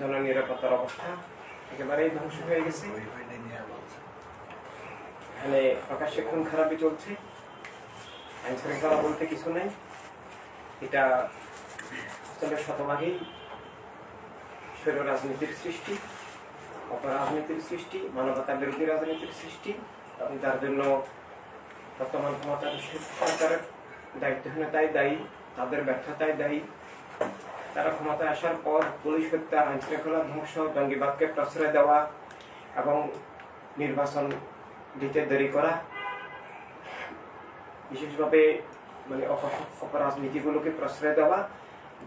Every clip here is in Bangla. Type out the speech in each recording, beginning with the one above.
জননিরাপত্তার অবস্থা একেবারেই ধ্বংস হয়ে গেছে। এখানে প্রকাশ্যে খুন খারাপই চলছে, আইন শৃঙ্খলা বলতে কিছু নেই। এটা আসলে শতভাগই স্বৈর রাজনীতির সৃষ্টি, অপরাজনীতির সৃষ্টি মানবতা বিরোধী রাজনীতির সৃষ্টি। এবং যার জন্য বর্তমান ক্ষমতার সরকারের দায়িত্বহীনতাই দায়ী, তাদের ব্যর্থতায় দায়ী। তারা ক্ষমতায় আসার পর পুলিশ হত্যা আইন শৃঙ্খলা ধ্বংস জঙ্গিবাদকে প্রশ্রয় দেওয়া এবং নির্বাচন দিতে দেরি করা, বিশেষভাবে মানে অপ- অপরাজনীতিগুলোকে প্রশ্রয় দেওয়া,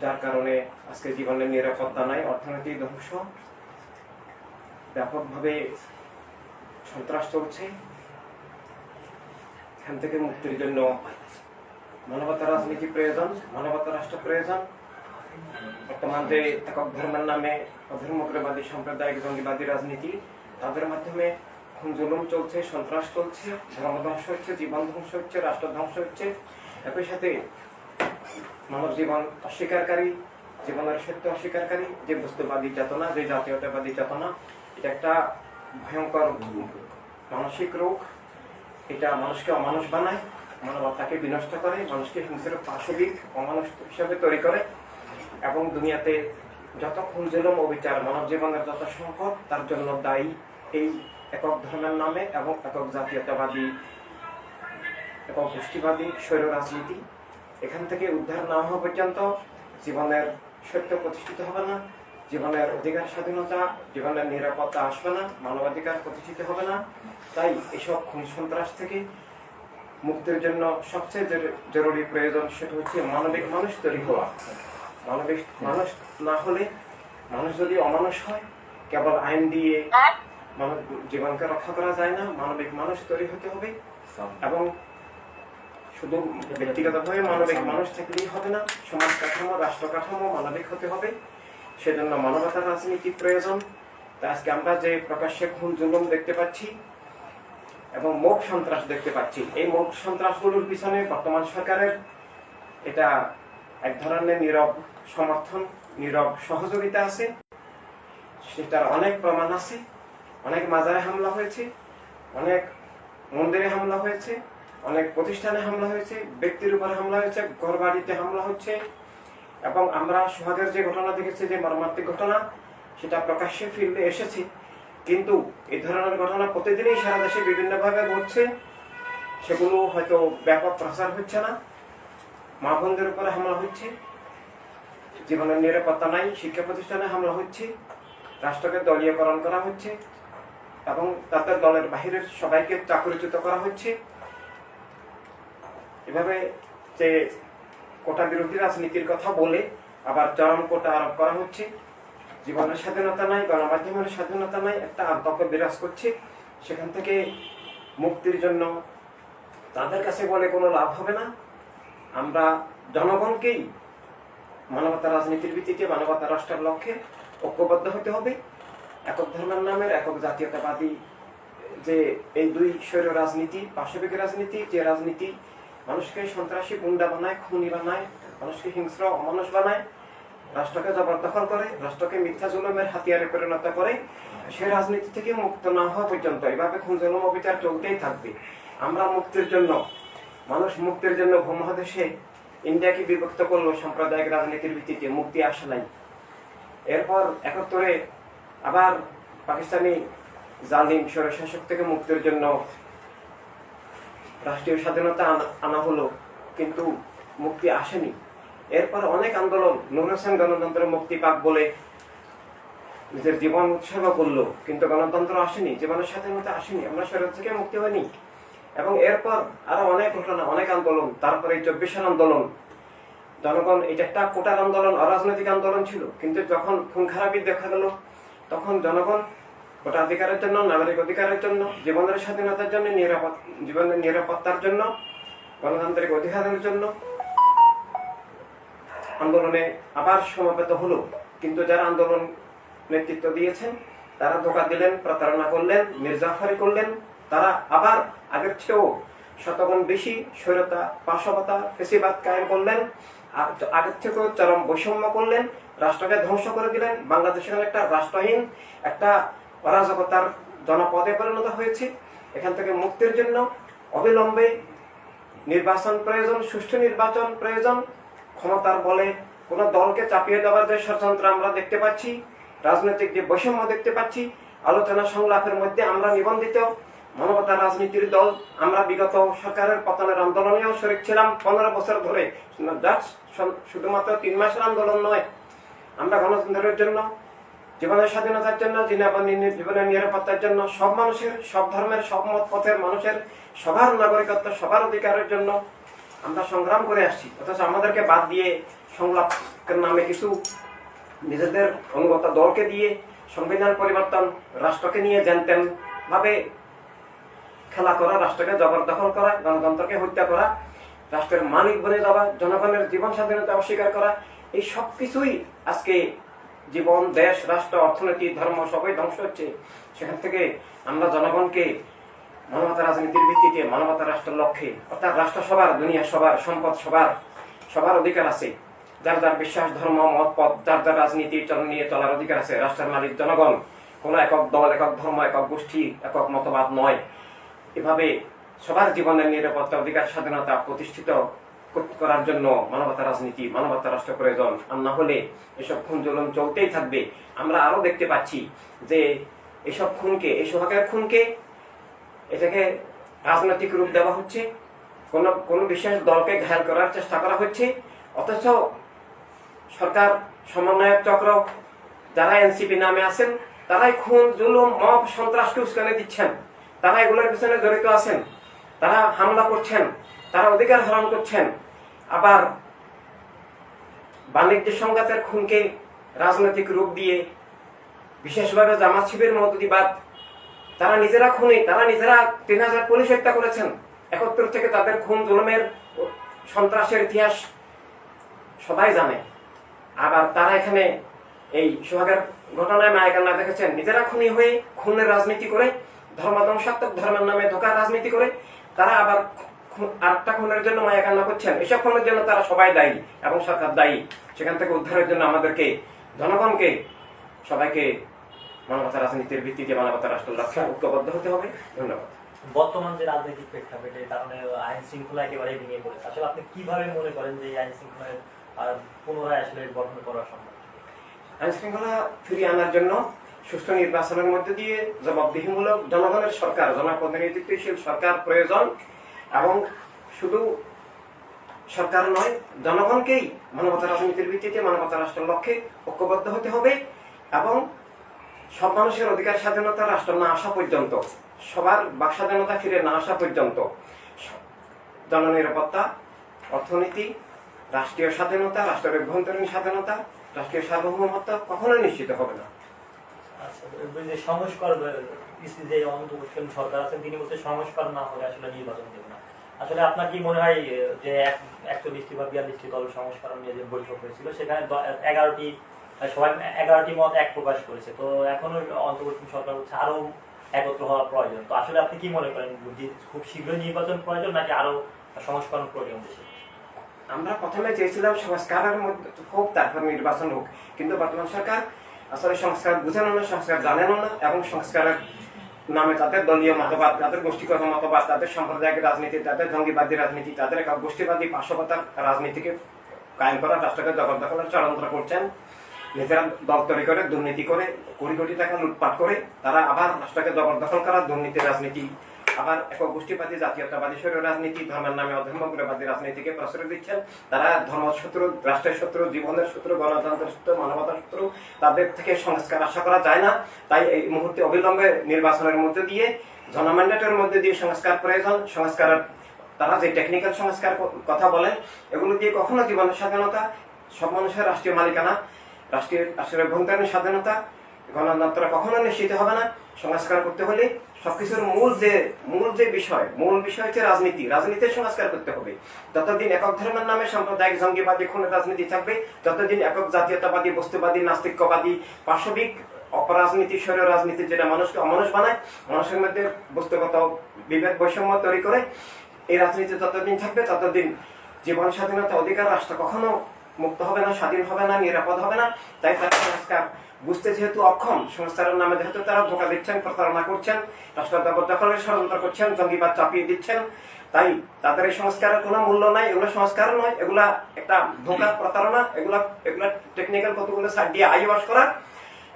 যার কারণে আজকে জীবনের নিরাপত্তা নাই অর্থনৈতিক ধ্বংস। ব্যাপকভাবে সন্ত্রাস চলছে। এখান থেকে মুক্তির জন্য মানবতা রাজনীতি প্রয়োজন মানবতা রাষ্ট্র প্রয়োজন। যে একক ধর্মের নামে অধর্মগ্রবাদী সাম্প্রদায়িক জঙ্গিবাদী রাজনীতি, তাদের মাধ্যমে খুন, জুলুম চলছে, সন্ত্রাস চলছে, ধর্ম ধ্বংস হচ্ছে, জীবন ধ্বংস হচ্ছে, রাষ্ট্র ধ্বংস হচ্ছে। একই সাথে মানব জীবন অস্বীকারী, জীবনের সত্য অস্বীকারী, যে বস্তুবাদী চেতনা, যে জাতীয়তাবাদী চেতনা, এটা একটা ভয়ঙ্কর মানসিক রোগ। এটা মানুষকে অমানুষ বানায় মানবতাকে বিনষ্ট করে, মানুষকে হিংস্র, পাশবিক, অমানুষ হিসাবে তৈরি করে। এবং দুনিয়াতে যত খুন জুলুম অবিচার মানব জীবনের যত সংকট, তার জন্য দায়ী এই একক ধর্মের নামে এবং একক জাতীয়তাবাদী, একক গোষ্ঠীবাদী স্বৈর রাজনীতি। এখান থেকে উদ্ধার না হওয়া পর্যন্ত জীবনের সত্য প্রতিষ্ঠিত হবে না, জীবনের অধিকার স্বাধীনতা, জীবনের নিরাপত্তা আসবে না, মানবাধিকার প্রতিষ্ঠিত হবে না। তাই এসব খুন সন্ত্রাস থেকে মুক্তির জন্য সবচেয়ে জরুরি প্রয়োজন সেটা হচ্ছে মানবিক মানুষ তৈরি হওয়া। মানবিক মানুষ না হলে মানুষ যদি অমানুষ হয় কেবল আইন দিয়ে মানব জীবনকে রক্ষা করা যায় না মানবিক মানুষ তৈরি হতে হবে। এবং শুধু ব্যক্তিগতভাবে মানবিক মানুষ থাকলেই হবে না সমাজ কাঠামো রাষ্ট্র কাঠামো মানবিক হতে হবে। সেজন্য মানবতার রাজনীতি প্রয়োজন। তা আজকে আমরা যে প্রকাশ্যে খুন জুলুম দেখতে পাচ্ছি এবং মোট সন্ত্রাস দেখতে পাচ্ছি এই মোট সন্ত্রাসগুলোর পিছনে বর্তমান সরকারের এটা এক ধরনের নীরব সমর্থন, নীরব সহযোগিতা আছে। সেটার অনেক প্রমাণ আছে। অনেক মাজারে হামলা হয়েছে। অনেক মন্দিরে হামলা হয়েছে। অনেক প্রতিষ্ঠানে হামলা হয়েছে। ব্যক্তির উপর হামলা হয়েছে। ঘর বাড়িতে হামলা হচ্ছে। এবং আমরা সোহাগের যে ঘটনা দেখেছি, যে মর্মান্তিক ঘটনা, সেটা প্রকাশ্যে ফিল্ডে এসেছে। কিন্তু এই ধরনের ঘটনা প্রতিদিনই সারা দেশে বিভিন্নভাবে ঘটছে। সেগুলো হয়তো ব্যাপক প্রচার হচ্ছে না। মা বোনদের উপরে হামলা হচ্ছে। জীবনের নিরাপত্তা নাই, শিক্ষা প্রতিষ্ঠানে হামলা হচ্ছে, রাষ্ট্রকে দলীয়করণ করা হচ্ছে, এবং তাতে দলের বাহিরের সবাইকে চাকরিচ্যুত করা হচ্ছে। এভাবে যে কোটা বিরোধী রাজনীতির কথা বলে আবার চরম কোটা আরোপ করা হচ্ছে, জীবনের স্বাধীনতা নাই, গণমাধ্যমের স্বাধীনতা নাই, একটা আতঙ্ক বিরাজ করছে। সেখান থেকে মুক্তির জন্য তাদের কাছে বলে কোনো লাভ হবে না। আমরা জনগণকেই মানবতা রাজনীতির ভিত্তিতে মানবতা রাষ্ট্রের লক্ষ্যে ঐক্যবদ্ধ হতে হবে। একক ধর্মের নামের একক জাতীয়তাবাদী যে এই দুই স্বৈর রাজনীতি পাশবিক রাজনীতি, যে রাজনীতি মানুষকে সন্ত্রাসী গুন্ডা বানায়, খুনি বানায়, মানুষকে হিংস্র, অমানুষ বানায়, রাষ্ট্রকে জবরদখল করে, রাষ্ট্রকে মিথ্যা জুলুমের হাতিয়ারে পরিণত করে সে রাজনীতি থেকে মুক্ত না হওয়া পর্যন্ত এভাবে খুন, জুলুম, অবিচার চলতেই থাকবে। আমরা মুক্তির জন্য, মানুষ মুক্তির জন্য ভূমহাদেশে ইন্ডিয়াকে বিভক্ত করল সাম্প্রদায়িক রাজনীতির ভিত্তিতে? মুক্তি আসে নাই। এরপর একাত্তরে আবার পাকিস্তানি জালিম স্বৈরশাসক থেকে মুক্তির জন্য রাষ্ট্রীয় স্বাধীনতা আনা- হলো, কিন্তু মুক্তি আসেনি। এরপর অনেক আন্দোলন নুর হোসেন গণতন্ত্র মুক্তি পাক বলে নিজের জীবন উৎসর্গ করল, কিন্তু গণতন্ত্র আসেনি, জীবনের স্বাধীনতা আসেনি। আমরা শরীর থেকে মুক্তি হয়নি। এবং এরপর আরও অনেক ঘটনা, অনেক আন্দোলন, তারপরে চব্বিশের আন্দোলন। জনগণ এটা একটা কোটার আন্দোলন, অরাজনৈতিক আন্দোলন ছিল, কিন্তু যখন খুন খারাপি দেখা গেল, তখন জনগণ ভোটাধিকারের জন্য, নাগরিক অধিকারের জন্য, জীবনের স্বাধীনতার জন্য, নিরাপদ, জীবনের নিরাপত্তার জন্য, গণতান্ত্রিক অধিকারের জন্য আন্দোলনে আবার সমাবেত হলো। কিন্তু যারা আন্দোলন নেতৃত্ব দিয়েছেন, তারা ধোকা দিলেন, প্রতারণা করলেন মির্জাফারি করলেন তারা আবার আগের চেয়েও শতগুণ বেশি স্বৈরতা পাশবতা ফেসিবাদ কায়েম করলেন আ- আগের থেকেও চরম বৈষম্য করলেন, রাষ্ট্রকে ধ্বংস করে দিলেন। বাংলাদেশ একটা রাষ্ট্রহীন, একটা অরাজকতার জনপদে পরিণত হয়েছে। এখান থেকে মুক্তির জন্য অবিলম্বে নির্বাচন প্রয়োজন, সুষ্ঠু নির্বাচন প্রয়োজন। ক্ষমতার বলে কোন দলকে চাপিয়ে দেওয়ার যে ষড়যন্ত্র আমরা দেখতে পাচ্ছি, রাজনৈতিক যে বৈষম্য দেখতে পাচ্ছি, আলোচনা সংলাপের মধ্যে আমরা নিবন্ধিত। মানবতা রাজনীতির দল, আমরা বিগত সরকারের পতনের আন্দোলনেও শরিক ছিলাম। পনেরো বছর ধরে। শুধুমাত্র তিন মাসের আন্দোলন নয়, আমরা গণতন্ত্রের জন্য, জীবনের স্বাধীনতার জন্য জীবনের নিরাপত্তার জন্য, সব মানুষের, সব ধর্মের, সব মত পথের মানুষের, সবার নাগরিকত্ব, সবার অধিকারের জন্য আমরা সংগ্রাম করে আসছি। অথচ আমাদেরকে বাদ দিয়ে সংলাপের নামে কিছু নিজেদের অনুগত দলকে দিয়ে সংবিধান পরিবর্তন, রাষ্ট্রকে নিয়ে জানতেন ভাবে খেলা করা, রাষ্ট্রকে জবরদখল করা, গণতন্ত্রকে হত্যা করা, রাষ্ট্রের মালিক বনে যাওয়া, জনগণের জীবন স্বাধীনতা অস্বীকার করা, এই সব কিছুই আজকে জীবন, দেশ, রাষ্ট্র, অর্থনীতি, ধর্ম সবই ধ্বংস হচ্ছে। সেখান থেকে আমরা জনগণকে, মানবতা রাজনীতির ভিত্তিতে, মানবতা রাষ্ট্রের লক্ষ্যে, অর্থাৎ রাষ্ট্র সবার, দুনিয়া সবার, সম্পদ সবার সবার অধিকার আছে। যার যার বিশ্বাস, ধর্ম, মত, পথ, যার যার রাজনীতি নিয়ে চলার অধিকার আছে। রাষ্ট্রের মালিক জনগণ, কোন একক দল, একক ধর্ম, একক গোষ্ঠী, একক মতবাদ নয়। এভাবে সবার জীবনের নিরাপত্তা অধিকার, স্বাধীনতা প্রতিষ্ঠিত করার জন্য মানবতা রাজনীতি, মানবতা রাষ্ট্র প্রয়োজন। আর না হলে এসব খুন জুলুম চলতেই থাকবে। আমরা আরও দেখতে পাচ্ছি যে এসব খুনকে, এই সোহাগের খুনকে এটাকে রাজনৈতিক রূপ দেওয়া হচ্ছে। কোন কোন বিশেষ দলকে ঘায়ল করার চেষ্টা করা হচ্ছে। অথচ সরকার সমন্বয়ক চক্র, যারা এনসিপি নামে আছেন, তারাই খুন, জুলুম, মব, সন্ত্রাসকে উস্কানি দিচ্ছেন। তারা এগুলোর পিছনে জড়িত আছেন। তারা হামলা করছেন, তারা অধিকার হরণ করছেন। আবার বাণিজ্য সংঘাতের খুনকে রাজনৈতিক রূপ দিয়ে, বিশেষভাবে জামাত শিবির মতদিবাদ তারা নিজেরা খুনি, তারা নিজেরা তিন হাজার পুলিশ হত্যা করেছেন। একাত্তর থেকে তাদের খুন জুলুমের সন্ত্রাসের ইতিহাস সবাই জানে। আবার তারা এখানে এই সোহাগের ঘটনায় মায়াকান্না দেখেছেন। নিজেরা খুনি হয়ে খুনের রাজনীতি করে ধর্মাধ্বংসাত্মক ধর্মের নামে ধোকার রাজনীতি করে তারা আবার আরেকটা খুনের জন্য মায়াকান্না করছেন। এসব খুনের জন্য তারা সবাই দায়ী এবং সরকার দায়ী। সেখান থেকে উদ্ধারের জন্য আমাদেরকে জনগণকে সবাইকে মানবতা রাজনীতির ভিত্তিতে মানবতা রাষ্ট্র লক্ষ্যে ঐক্যবদ্ধ হতে হবে। ধন্যবাদ। বর্তমান যে রাজনৈতিক প্রেক্ষাপটে কারণে আইন শৃঙ্খলা একেবারে ভেঙে পড়েছে। আসলে আপনি কীভাবে মনে করেন যে আইন শৃঙ্খলার আহ, পুনরায় আসলে গঠন করা সম্ভব? আইন শৃঙ্খলা ফিরিয়ে আনার জন্য সুষ্ঠু নির্বাচনের মধ্যে দিয়ে জবাবদিহিমূলক জনগণের সরকার জনপ্রতিনিধিত্বশীল সরকার প্রয়োজন এবং শুধু সরকার নয়, জনগণকেই মানবতা রাজনীতির ভিত্তিতে মানবতা রাষ্ট্রের লক্ষ্যে ঐক্যবদ্ধ হতে হবে এবং সব মানুষের অধিকার স্বাধীনতা রাষ্ট্র না আসা পর্যন্ত, সবার বাক স্বাধীনতা ফিরে না আসা পর্যন্ত জননিরাপত্তা, অর্থনীতি, রাষ্ট্রীয় স্বাধীনতা, রাষ্ট্রের অভ্যন্তরীণ স্বাধীনতা, রাষ্ট্রীয় সার্বভৌমত্ব কখনোই নিশ্চিত হবে না। যে সংস্কার যে সরকার তিনি বলছে সংস্কার না হলে আসলে নির্বাচন দেবে না। আসলে আপনার কি মনে হয় যে বা বিয়াল্লিশটি দল সংস্কার নিয়ে যে বৈঠক হয়েছিল, সেখানে এগারোটি, সবাই এগারোটি মত এক প্রকাশ করেছে। তো এখনও অন্তর্বর্তী সরকার হচ্ছে আরও একত্র হওয়া প্রয়োজন। তো আসলে আপনি কি মনে করেন খুব শীঘ্রই নির্বাচন প্রয়োজন নাকি আরও সংস্করণ প্রয়োজন দেশে আমরা প্রথমে চেয়েছিলাম সংস্কারের মধ্যে হোক তারপর নির্বাচন হোক, কিন্তু বর্তমান সরকার আসলে সংস্কার বুঝেন না, সংস্কার জানেন না, এবং সংস্কারের নামে তাদের দলীয় মতবাদ, তাদের গোষ্ঠীগত মতবাদ, তাদের সাম্প্রদায়িক রাজনীতি, তাদের জঙ্গিবাদী রাজনীতি, তাদের একক গোষ্ঠীবাদী পার্শ্ববতার রাজনীতিকে কায়েম করা রাষ্ট্রকে জগদ্দখলের ষড়যন্ত্র করছেন। নিজেরা দল তৈরি করে, দুর্নীতি করে, কোটি কোটি টাকা লুটপাট করে, তারা আবার রাষ্ট্রকে জবরদখল করার দুর্নীতির রাজনীতি আবার একক গোষ্ঠীবাদী, জাতীয়তাবাদী শরীর রাজনীতি, ধর্মের নামে অধর্মগ্রবাদী রাজনীতিকে প্রশ্রয় দিচ্ছেন। তারা ধর্ম শত্রু রাষ্ট্রের শত্রু, জীবনের শত্রু, গণতন্ত্রের শত্রু, মানবতার শত্রু, তাদের থেকে সংস্কার আশা করা যায় না। তাই এই মুহূর্তে অবিলম্বে নির্বাচনের মধ্যে দিয়ে জনম্যান্ডেটের মধ্যে দিয়ে সংস্কার প্রয়োজন। সংস্কারের, তারা যে টেকনিক্যাল সংস্কার কথা বলেন, এগুলো দিয়ে কখনো জীবনের স্বাধীনতা, সব মানুষের রাষ্ট্রীয় মালিকানা, রাষ্ট্রীয় রাষ্ট্রের অভ্যন্তরীণ স্বাধীনতা কখনো নিশ্চিত হবে না। সংস্কার করতে হলে সবকিছুর মূল যে মূল যে বিষয়, মূল বিষয় হচ্ছে রাজনীতি। রাজনীতির সংস্কার করতে হবে। যতদিন একক ধর্মের নামে সাম্প্রদায়িক জঙ্গিবাদী খুনের রাজনীতি থাকবে একক জাতীয়তাবাদী, বস্তুবাদী, নাস্তিকবাদী পাশবিক অপরাজনীতি, স্বৈর রাজনীতি যেটা মানুষকে অমানুষ বানায়, মানুষের মধ্যে বস্তুগত বিভেদ, বৈষম্য তৈরি করে, এই রাজনীতি যতদিন থাকবে, ততদিন জীবন স্বাধীনতা অধিকার রাষ্ট্র কখনো মুক্ত হবে না, স্বাধীন হবে না, নিরাপদ হবে না। তাই তার সংস্কার বুঝতে যেহেতু অক্ষম সংস্কারের নামে যেহেতু তারা ধোকা দিচ্ছেন, প্রতারণা করছেন রাষ্ট্র দখলের ষড়যন্ত্র করছেন, জঙ্গিবাদ চাপিয়ে দিচ্ছেন, তাই তাদের এই সংস্কারের কোনো মূল্য নাই, এগুলো সংস্কার নয়, এগুলা একটা ধোকা, প্রতারণা, এগুলা এগুলা টেকনিক্যাল কতগুলো সাইড দিয়ে আইওয়াশ করা।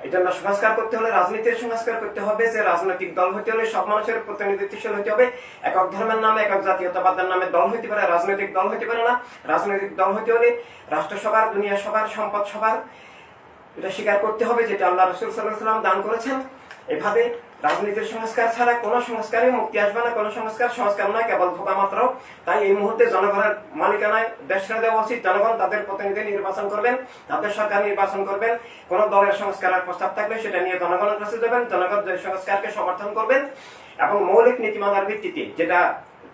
এই জন্য সংস্কার করতে হলে, রাজনীতির সংস্কার করতে হবে, যে রাজনৈতিক দল হইতে হলে সব মানুষের প্রতিনিধিত্বশীল হইতে হবে। একক ধর্মের নামে, একক জাতীয়তাবাদের নামে দল হইতে পারে, রাজনৈতিক দল হইতে পারে না। রাজনৈতিক দল হইতে হলে রাষ্ট্রসভার দুনিয়া সভার সম্পদ সভার এটা স্বীকার করতে হবে যেটা আল্লাহ রসুল সাল্লাহ সাল্লাম দান করেছেন। এভাবে রাজনীতির সংস্কার ছাড়া কোনো সংস্কারে মুক্তি আসবে না, কোনো সংস্কার সংস্কার নয়, কেবল ধোকা মাত্র। তাই এই মুহূর্তে জনগণের মালিকানায় দেশ ছেড়ে দেওয়া উচিত। জনগণ তাদের প্রতিনিধি নির্বাচন করবেন, তাদের সরকার নির্বাচন করবেন। কোন দলের সংস্কারের প্রস্তাব থাকলে সেটা নিয়ে জনগণের কাছে যাবেন। জনগণ সংস্কারকে সমর্থন করবেন এবং মৌলিক নীতিমালার ভিত্তিতে যেটা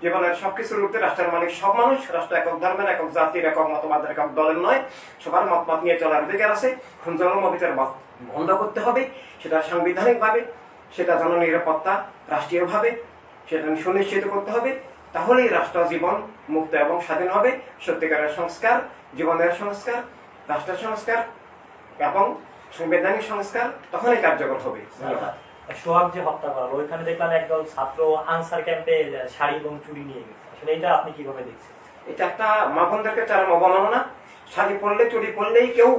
জীবনের সবকিছুর ঊর্ধ্বে রাষ্ট্রের মালিক সব মানুষ, রাষ্ট্র একক ধর্মের একক জাতির একক মতবাদের একক দলের নয়। সবার মতবাদ নিয়ে চলার অধিকার আছে। খুনজল মবিতের বন্ধ করতে হবে। সেটা সাংবিধানিক ভাবে সেটা জননিরাপত্তা রাষ্ট্রীয়ভাবে, সেটা সুনিশ্চিত করতে হবে। তাহলেই রাষ্ট্র জীবন মুক্ত এবং স্বাধীন হবে। সত্যিকারের সংস্কার, জীবনের সংস্কার রাষ্ট্র সংস্কার এবং সাংবিধানিক সংস্কার তখনই কার্যকর হবে। ধন্যবাদ। সোহাগ যে হত্যা করা ওইখানে দেখলাম একদল ছাত্র আনসার ক্যাম্পে শাড়ি এবং চুরি নিয়ে গেছে। আসলে এটা আপনি কীভাবে দেখছেন? এটা একটা মা বোনদেরকে চরম অবমাননা শাড়ি পরলে চুরি পরলেই কেউ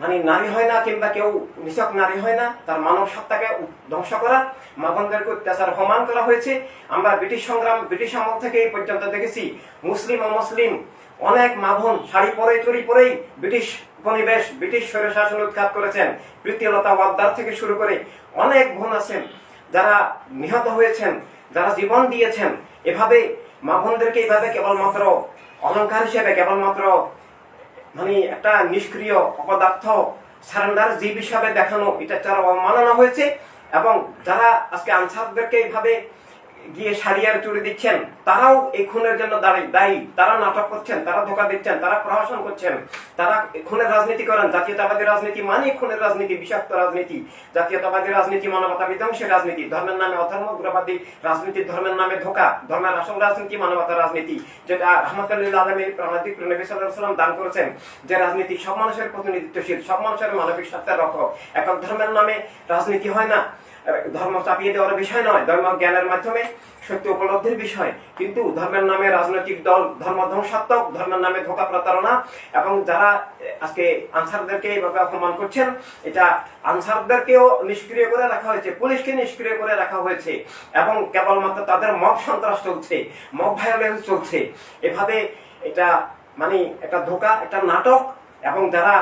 মানে নারী হয় না কিংবা কেউ নিছক নারী হয় না, তার মানব সত্তাকে ধ্বংস করা মা বোনদেরকে অত্যাচার অপমান করা হয়েছে। আমরা ব্রিটিশ সংগ্রাম, ব্রিটিশ আমল থেকে এই পর্যন্ত দেখেছি, মুসলিম ও মুসলিম, অনেক মা বোন শাড়ি পরে চুরি পরেই ব্রিটিশ উপনিবেশ, ব্রিটিশ স্বৈর শাসন উৎখাত করেছেন, প্রীতিলতা ওয়াদ্দার থেকে শুরু করে অনেক বোন আছেন, যারা নিহত হয়েছেন, যারা জীবন দিয়েছেন। এভাবে মা বোনদেরকে এইভাবে কেবলমাত্র অলঙ্কার হিসেবে, কেবলমাত্র মানে একটা নিষ্ক্রিয় অপদার্থ সারেন্ডার জীব হিসাবে দেখানো, এটা তারা অবমাননা হয়েছে এবং যারা আজকে আনসারদেরকে এইভাবে গিয়ে সারিয়ার চুরি দিচ্ছেন। তারাও এই খুনের জন্য দাঁড়ি- দায়ী। তারা নাটক করছেন, তারা ধোকা দিচ্ছেন, তারা প্রহসন করছেন। তারা খুনের রাজনীতি করেন, জাতীয়তাবাদী রাজনীতি মানে খুনের রাজনীতি, বিষাক্ত রাজনীতি। জাতীয়তাবাদী রাজনীতি, মানবতা বিধ্বংসী রাজনীতি। ধর্মের নামে অধর্ম, উগ্রবাদী রাজনীতি, ধর্মের নামে ধোকা। ধর্মের আসল রাজনীতি মানবতা রাজনীতি। যেটা রহমতুল্লাহ আলমী প্রাণাদিক নবী দান করেছেন, যে রাজনীতি সব মানুষের প্রতিনিধিত্বশীল, সব মানুষের মানবিক স্বার্থের রক্ষক। একক ধর্মের নামে রাজনীতি হয় না। ধর্ম চাপিয়ে দেওয়ার বিষয় নয়, ধর্ম জ্ঞানের মাধ্যমে সত্য উপলব্ধির বিষয়। কিন্তু ধর্মের নামে রাজনৈতিক দল, ধর্ম ধ্বংসাত্মক, ধর্মের নামে ধোকা প্রতারণা এবং যারা আজকে আনসারদেরকে এইভাবে অপমান করছেন, এটা আনসারদেরকেও নিষ্ক্রিয় করে রাখা হয়েছে, পুলিশকে নিষ্ক্রিয় করে রাখা হয়েছে এবং কেবলমাত্র তাদের মব সন্ত্রাস চলছে, মব ভায়োলেন্স চলছে। এভাবে এটা মানে একটা ধোকা, একটা নাটক এবং যারা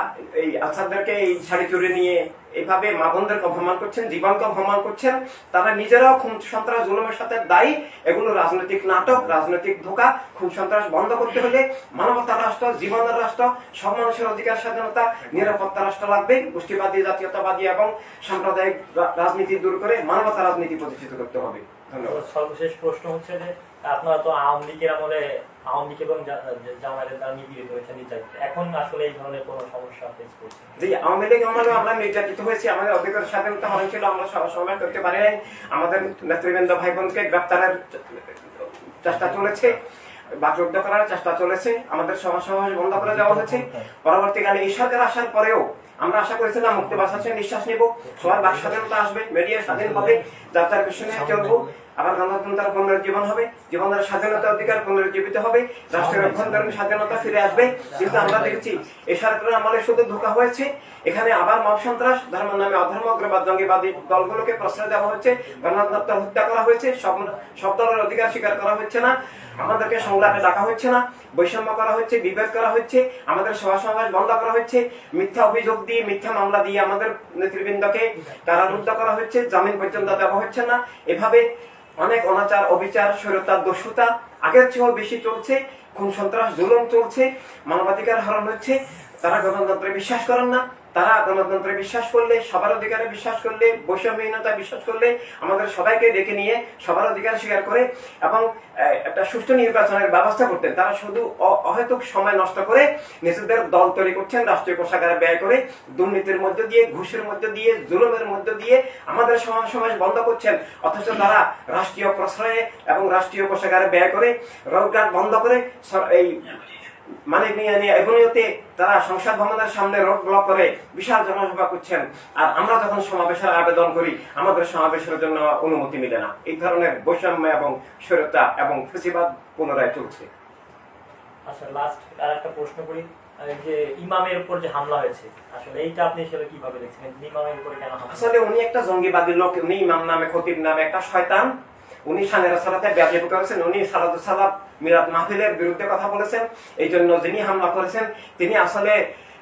এই আনসারদেরকে এই শাড়ি চুরি নিয়ে এইভাবে মা বোনদেরকে অপমান করছেন, জীবনকে অপমান করছেন, তারা নিজেরাও খুন, সন্ত্রাস, জুলুমের সাথে দায়ী। এগুলো রাজনৈতিক নাটক, রাজনৈতিক ধোকা, খুন, সন্ত্রাস বন্ধ করতে হলে মানবতা রাষ্ট্র, জীবনের রাষ্ট্র, সব মানুষের অধিকার, স্বাধীনতা, নিরাপত্তা রাষ্ট্র লাগবে। গোষ্ঠীবাদী, জাতীয়তাবাদী এবং সাম্প্রদায়িক রাজনীতি দূর করে মানবতা রাজনীতি প্রতিষ্ঠিত করতে হবে। ধন্যবাদ। সর্বশেষ প্রশ্ন হচ্ছে যে আপনারা তো আওয়ামী লীগের আমলে, আওয়ামী লীগ এবং জামায়াতের দ্বারা নিপীড়িত হয়েছে নির্যাতিত এখন আসলে এই ধরনের সমস্যা ফেস করছে জি, আওয়ামী লীগ আমলে আমরা নির্যাতিত হয়েছি, আমাদের অধিকার স্বাধীনতা আমরা সবসময় করতে পারি নাই। আমাদের নেতৃবৃন্দ ভাই বোনকে গ্রেপ্তারের চেষ্টা চলেছে করার চেষ্টা চলেছে, আমাদের সভা সমাবেশ বন্ধ করে দেওয়া হয়েছে। পরবর্তীকালে এই সরকার আসার পরেও আমরা আশা করেছিলাম মুক্তি বাঁচাচ্ছে নিঃশ্বাস নিব, সবার বাক স্বাধীনতা আসবে, মিডিয়া স্বাধীন হবে যাত্রার পিছনে চলবো। আবার গণতন্ত্রের পুনরুজ্জীবন হবে জীবনের স্বাধীনতা অধিকার পুনরুজ্জীবিত হবে রাষ্ট্রের অভ্যন্তরীণ স্বাধীনতা ফিরে আসবে। কিন্তু আমরা দেখেছি এই সরকারের আমলে শুধু ধোকা হয়েছে। এখানে আবার মব সন্ত্রাস ধর্মের নামে অধর্ম উগ্রবাদ জঙ্গিবাদী দলগুলোকে প্রশ্রয় দেওয়া হচ্ছে গণতন্ত্র হত্যা করা হয়েছে সব সব দলের অধিকার স্বীকার করা হচ্ছে না আমাদেরকে সংলাপে ডাকা হচ্ছে না বৈষম্য করা হচ্ছে বিভেদ করা হচ্ছে আমাদের সভা সমাবেশ বন্ধ করা হচ্ছে মিথ্যা অভিযোগ দিয়ে মিথ্যা মামলা দিয়ে আমাদের নেতৃবৃন্দকে কারারুদ্ধ করা হচ্ছে জামিন পর্যন্ত দেওয়া হচ্ছে না। এভাবে অনেক অনাচার, অবিচার স্বৈরতা দস্যুতা, আগের চেয়েও বেশি চলছে, খুন সন্ত্রাস, জুলুম চলছে, মানবাধিকার হরণ হচ্ছে, তারা গণতন্ত্রে বিশ্বাস করেন না। তারা গণতন্ত্রে বিশ্বাস করলে, সবার অধিকারে বিশ্বাস করলে, বৈষম্যহীনতা বিশ্বাস করলে আমাদের সবাইকে ডেকে নিয়ে সবার অধিকার স্বীকার করে এবং একটা সুষ্ঠু নির্বাচনের ব্যবস্থা করতেন। তারা শুধু অহেতুক সময় নষ্ট করে নিজেদের দল তৈরি করছেন, রাষ্ট্রীয় কোষাগারে ব্যয় করে, দুর্নীতির মধ্য দিয়ে, ঘুষের মধ্য দিয়ে, জুলুমের মধ্য দিয়ে আমাদের সমাজ সমাজ বন্ধ করছেন। অথচ তারা রাষ্ট্রীয় প্রশ্রয়ে এবং রাষ্ট্রীয় কোষাগারে ব্যয় করে, রোজগার বন্ধ করে এই মিয়া নিয়ে এগুলোতে তারা সংসদ ভবনের সামনে রোড ব্লক করে বিশাল জনসভা করছেন। আর আমরা যখন সমাবেশের আবেদন করি আমাদের সমাবেশের জন্য অনুমতি মিলে না। এই ধরনের বৈষম্য এবং স্বৈরতা এবং ফেসিবাদ পুনরায় চলছে। আচ্ছা লাস্ট আর একটা প্রশ্ন করি। যে ইমামের উপর যে হামলা হয়েছে আসলে এইটা আপনি আসলে কীভাবে দেখছেন? ইমামের উপরে কেন আসলে উনি একটা জঙ্গিবাদী লোক উনি ইমাম নামে খতিব নামে একটা শয়তান। উনি সানের সালাতে ব্যাপক করেছেন, উনি সালাদু মিরাত মাহফিলের বিরুদ্ধে কথা বলেছেন এই জন্য যিনি হামলা করেছেন, তিনি আসলে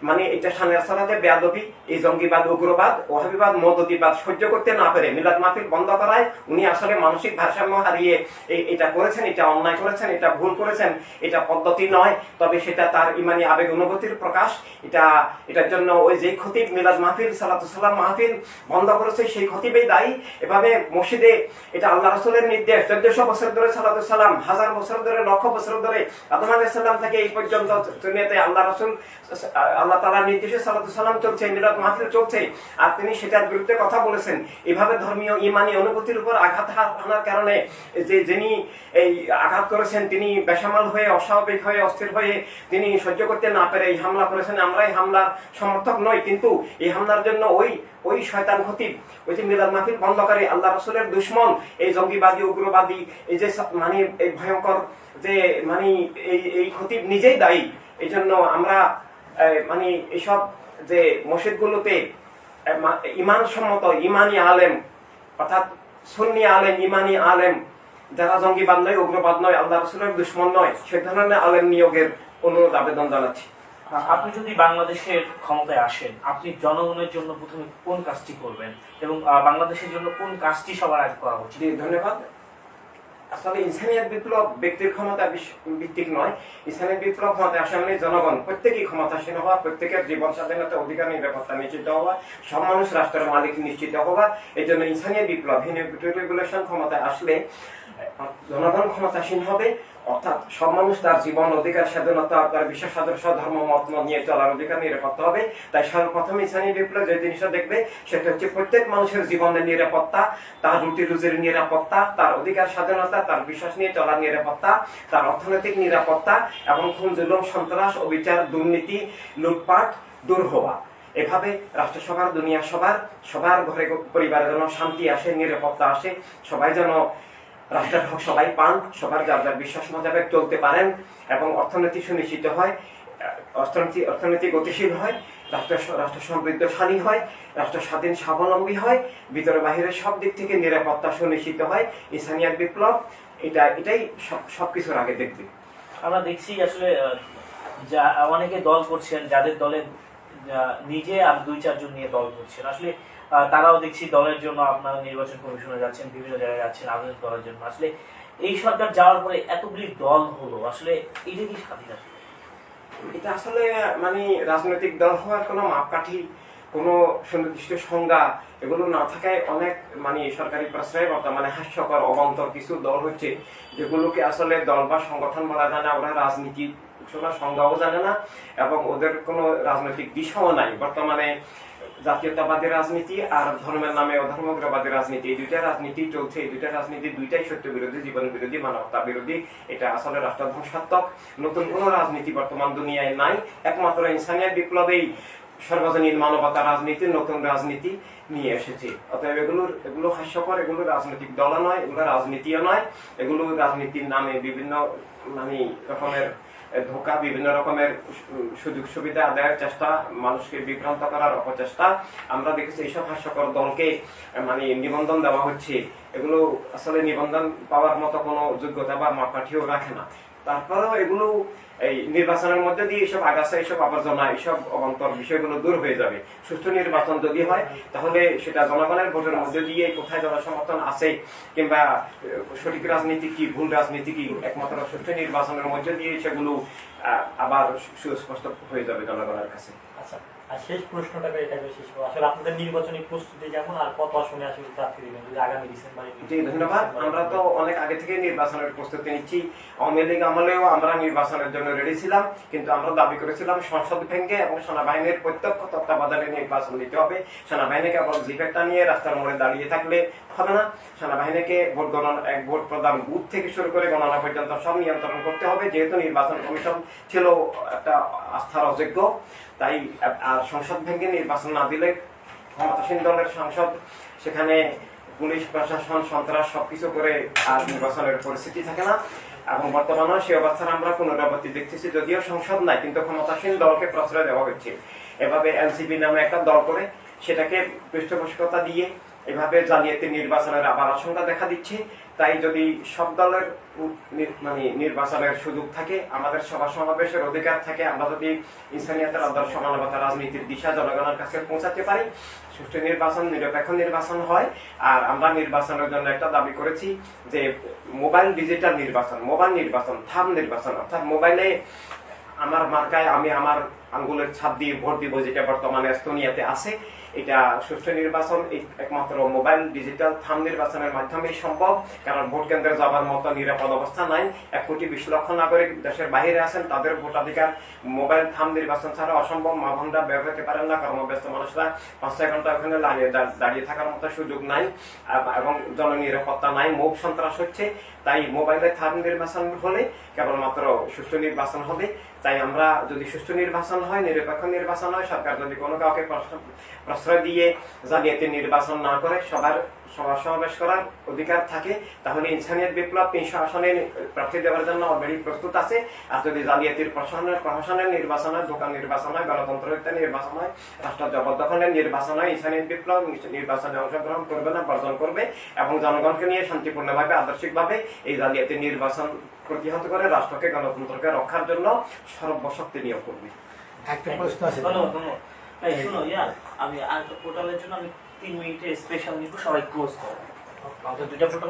মানে এটা সানের সালাতে বেয়াদবি, এই জঙ্গিবাদ, উগ্রবাদ ওহাবিবাদ মদতিবাদ সহ্য করতে না পেরে মিলাদ মাহফিল বন্ধ করায় উনি আসলে মানসিক ভারসাম্য হারিয়ে এটা করেছেন, এটা অন্যায় করেছেন, এটা ভুল করেছেন, এটা পদ্ধতি নয়। তবে সেটা তার ইমানি আবেগ অনুভূতির প্রকাশ। এটা, এটার জন্য ওই যে খতিব মিলাদ মাহফিল সালাতুসাল্লাম মাহফিল বন্ধ করেছে, সেই খতিবেই দায়ী। এভাবে মসজিদে এটা আল্লাহ রসুলের নির্দেশ, চোদ্দশো বছর ধরে সালাতুসাল্লাম হাজার বছর ধরে, লক্ষ বছর ধরে আদম আলাইসাল্লাম থেকে এই পর্যন্ত আল্লাহ রসুল আল্লাহ তালার নির্দেশে সালাতুসাল্লাম চলছে মিলাদ মাহফিল চলছে। আর তিনি সেটার বিরুদ্ধে কথা বলেছেন। এভাবে ধর্মীয়, ইমানি অনুভূতির উপর আঘাত হানার কারণে যে যিনি এই আঘাত করেছেন, তিনি বেসামাল হয়ে, অস্বাভাবিক হয়ে, অস্থির হয়ে তিনি সহ্য করতে না পেরে এই হামলা করেছেন। আমরা এই হামলার সমর্থক নই, কিন্তু এই হামলার জন্য ওই ওই শয়তান খতিব, ওই যে মিলাদ মাহফিল বন্ধকারী আল্লাহ রসুলের দুশ্মন, এই জঙ্গিবাদী, উগ্রবাদী, এই যে মানে এই ভয়ঙ্কর যে মানে এই এই খতিব নিজেই দায়ী। এই জন্য আমরা মানে এইসব যে মসজিদগুলোতে ইমান সম্মত ইমানি আলেম অর্থাৎ সুন্নি আলেম ইমানি আলেম যারা জঙ্গিবাদ নয় উগ্রবাদ নয় আল্লাহ রসুলের দুশ্মন নয় সে ধরনের আলেম নিয়োগের অনুরোধ আবেদন জানাচ্ছি। আপনি যদি বাংলাদেশের ক্ষমতায় আসেন আপনি জনগণের জন্য প্রথমে কোন কাজটি করবেন এবং বাংলাদেশের জন্য কোন কাজটি সবার আগে করা উচিত? ধন্যবাদ। আসলে ইনসানিয়াত বিপ্লব ব্যক্তির ক্ষমতা ভিত্তিক নয়। ইনসানিয়াত বিপ্লব ক্ষমতা আসে মানে জনগণ, প্রত্যেকেই ক্ষমতাসীন হওয়া, প্রত্যেকের জীবন স্বাধীনতা অধিকার নিরাপত্তা নিশ্চিত হওয়া, সব মানুষ রাষ্ট্রের মালিক নিশ্চিত হওয়া এই জন্য ইনসানিয়াত বিপ্লব রেগুলেশন ক্ষমতায় আসলে জনগণ ক্ষমতাসীন হবে, অর্থাৎ সব মানুষ তার জীবন, অধিকার, স্বাধীনতা, তার বিশ্বাস আদর্শ, ধর্ম, মত নিয়ে চলার অধিকার নিরাপত্তা হবে। তাই সর্বপ্রথম ইসলামী বিপ্লব যে জিনিসটা দেখবে, সেটা হচ্ছে প্রত্যেক মানুষের জীবনের নিরাপত্তা, তার রুটি রুজির নিরাপত্তা, তার অধিকার, স্বাধীনতা তার বিশ্বাস নিয়ে চলার নিরাপত্তা, তার অর্থনৈতিক নিরাপত্তা এবং খুন, জুলুম, সন্ত্রাস, অবিচার, দুর্নীতি, লুটপাট দূর হওয়া। এভাবে রাষ্ট্রসভার, দুনিয়া সবার সবার ঘরে পরিবারে যেন শান্তি আসে, নিরাপত্তা আসে, সবাই যেন রাষ্ট্রের হক সবাই পান, সবার যার যার বিশ্বাস মোতাবেক চলতে পারেন এবং অর্থনীতি সুনিশ্চিত হয়, অর্থনীতি অর্থনীতি গতিশীল হয় রাষ্ট্র রাষ্ট্র সমৃদ্ধশালী হয়, রাষ্ট্র স্বাধীন স্বাবলম্বী হয়, ভিতরে বাহিরে সব দিক থেকে নিরাপত্তা সুনিশ্চিত হয়, ইসানিয়াত বিপ্লব, এটা, এটাই সব, সবকিছুর আগে দেখবে। আমরা দেখছি আসলে যা, অনেকে দল করছেন, যাদের দলে নিজে আর দুই, চারজন নিয়ে দল করছেন। আসলে তারাও দেখছি দলের জন্য আপনারা নির্বাচন কমিশনে যাচ্ছেন, বিভিন্ন জায়গায় যাচ্ছেন, আবেদন করার জন্য। আসলে, এই সরকার যাওয়ার পরে এতগুলি দল হলো, আসলে, এটা কি স্বাধীনতা এটা আসলে মানে রাজনৈতিক দল হওয়ার কোনো মাপকাঠি, কোন সুনির্দিষ্ট সংজ্ঞা এগুলো না থাকায় অনেক মানে সরকারি প্রশ্রয় মানে হাস্যকর, অবান্তর কিছু দল হচ্ছে, যেগুলোকে আসলে দল বা সংগঠন বলা যায় না, ওরা রাজনীতি কোনো সংজ্ঞাও জানে না এবং ওদের কোনো রাজনৈতিক দিশাও নাই। বর্তমানে জাতীয়তাবাদী রাজনীতি আর ধর্মের নামে অধর্মগ্রবাদী রাজনীতি, এই দুইটা রাজনীতি চলছে, এই দুইটা রাজনীতি দুইটাই সত্য বিরোধী জীবন বিরোধী মানবতা বিরোধী। এটা আসলে রাষ্ট্র ধ্বংসাত্মক। নতুন কোন রাজনীতি বর্তমান দুনিয়ায় নাই। একমাত্র ইনসানিয়া বিপ্লবেই সর্বজনীন মানবতা রাজনীতি, নতুন রাজনীতি নিয়ে এসেছে। অতএব এগুলোর এগুলো হাস্যকর, এগুলো রাজনৈতিক দল নয়, এগুলো রাজনীতিও নয়। এগুলো রাজনীতির নামে বিভিন্ন মানে রকমের ধোকা বিভিন্ন রকমের সুযোগ সুবিধা আদায়ের চেষ্টা, মানুষকে বিভ্রান্ত করার অপচেষ্টা। আমরা দেখেছি এইসব হাস্যকর দলকে মানে নিবন্ধন দেওয়া হচ্ছে। এগুলো আসলে নিবন্ধন পাওয়ার মতো কোনো যোগ্যতা বা মাপকাঠিও রাখে না। তারপরেও এগুলো এই নির্বাচনের মধ্যে দিয়ে এইসব আগাছা, এইসব আবর্জনা, এইসব অবান্তর বিষয়গুলো দূর হয়ে যাবে। সুষ্ঠু নির্বাচন যদি হয়, তাহলে সেটা জনগণের ভোটের মধ্যে দিয়ে কোথায় জনসমর্থন আছে কিংবা সঠিক রাজনীতি কি, ভুল রাজনীতি কি, একমাত্র সুষ্ঠু নির্বাচনের মধ্যে দিয়ে সেগুলো আবার সুস্পষ্ট হয়ে যাবে জনগণের কাছে। আচ্ছা। আর শেষ প্রশ্নটা এটা শেষ করব আসলে আপনাদের নির্বাচনী প্রস্তুতি যেমন আর কত আসনে আসলে প্রার্থী দেবেন যদি আগামী ডিসেম্বরে জি ধন্যবাদ। আমরা তো অনেক আগে থেকে নির্বাচনের প্রস্তুতি নিচ্ছি। আওয়ামী লীগ আমলেও আমরা নির্বাচনের জন্য রেডি ছিলাম কিন্তু আমরা দাবি করেছিলাম সংসদ ভেঙে এবং সেনাবাহিনীর প্রত্যক্ষ তত্ত্বাবধানে নির্বাচন নিতে হবে। সেনাবাহিনী কেবল জিপেটটা নিয়ে রাস্তার মোড়ে দাঁড়িয়ে থাকলে হবে না। সেনাবাহিনীকে ভোট গণনা ভোট প্রদান বুথ থেকে শুরু করে গণনা পর্যন্ত সব নিয়ন্ত্রণ করতে হবে। যেহেতু নির্বাচন কমিশন ছিল একটা আস্থার অযোগ্য, তাই আর সংসদ ভেঙে নির্বাচন না দিলে ক্ষমতাসীন দলের সাংসদ, সেখানে পুলিশ, প্রশাসন, সন্ত্রাস সবকিছু করে আর নির্বাচনের পরিস্থিতি থাকে না। এবং বর্তমানে সেই অবস্থার আমরা পুনরাবৃত্তি দেখতেছি। যদিও সংসদ নাই, কিন্তু ক্ষমতাসীন দলকে প্রশ্রয় দেওয়া হচ্ছে। এভাবে এনসিপি নামে একটা দল করে সেটাকে পৃষ্ঠপোষকতা দিয়ে এভাবে জালিয়াতি নির্বাচনের আবার আশঙ্কা দেখা দিচ্ছে। তাই যদি সব দলের মানে নির্বাচনের সুযোগ থাকে, আমাদের সভা সমাবেশের অধিকার থাকে, আমরা যদি ইনসানিয়াতের আদর্শ মানবতা রাজনীতির দিশা জনগণের কাছে পৌঁছাতে পারি, সুষ্ঠু নির্বাচন, নিরপেক্ষ নির্বাচন হয়। আর আমরা নির্বাচনের জন্য একটা দাবি করেছি যে মোবাইল ডিজিটাল নির্বাচন, মোবাইল নির্বাচন, থাম নির্বাচন, অর্থাৎ মোবাইলে আমার মার্কায় আমি আমার আঙ্গুলের ছাপ দিয়ে ভোট দিব, যেটা বর্তমানে এস্তোনিয়াতে আছে। এটা সুষ্ঠু নির্বাচন একমাত্র মোবাইল ডিজিটাল থাম নির্বাচনের মাধ্যমেই সম্ভব, কারণ ভোট কেন্দ্রে যাবার মতো নিরাপদ অবস্থা নাই। এক কোটি বিশ লক্ষ নাগরিক দেশের বাইরে আছেন, তাদের ভোটাধিকার, মোবাইল থাম নির্বাচন ছাড়া অসম্ভব, মা বোনরা বের হতে পারেন না, কর্মব্যস্ত মানুষরা পাঁচ ছয় ঘণ্টা ওখানে দাঁড়িয়ে থাকার মতো সুযোগ নাই এবং জননিরাপত্তা নাই, মুখ সন্ত্রাস হচ্ছে, তাই মোবাইলে থাম নির্বাচন হলে কেবলমাত্র সুষ্ঠু নির্বাচন হবে। তাই আমরা যদি সুষ্ঠু নির্বাচন হয়, নিরপেক্ষ নির্বাচন হয়, সরকার যদি কোনো কাউকে প্রশ্ন- প্রশ্রয় দিয়ে জালিয়াতি নির্বাচন না করে সবার সভা সমাবেশ করার অধিকার থাকে তাহলে ইনসানিয়ত বিপ্লব তিনশো আসনে প্রার্থী দেওয়ার জন্য অলরেডি প্রস্তুত আছে। আর যদি জালিয়াতির প্রশাসনের প্রশাসনের নির্বাচন হয় দোকান নির্বাচন হয় গণতন্ত্র হত্যা নির্বাচন হয় রাষ্ট্র জবরদখলের নির্বাচন হয় ইনসানিয়ত বিপ্লব নির্বাচনে অংশগ্রহণ করবে না বর্জন করবে এবং জনগণকে নিয়ে শান্তিপূর্ণভাবে আদর্শিকভাবে এই জালিয়াতি নির্বাচন প্রতিহত করে রাষ্ট্রকে গণতন্ত্রকে রক্ষার জন্য সর্বশক্তি নিয়োগ করবে। একটা প্রশ্ন আছে। ধন্যবাদ ধন্যবাদ। এই শুনো ইয়ার আমি আর পোর্টালের জন্য আমি তিন মিনিটে স্পেশাল নিব সবাই ক্লোজ করো আমাদের দুইটা পোর্টাল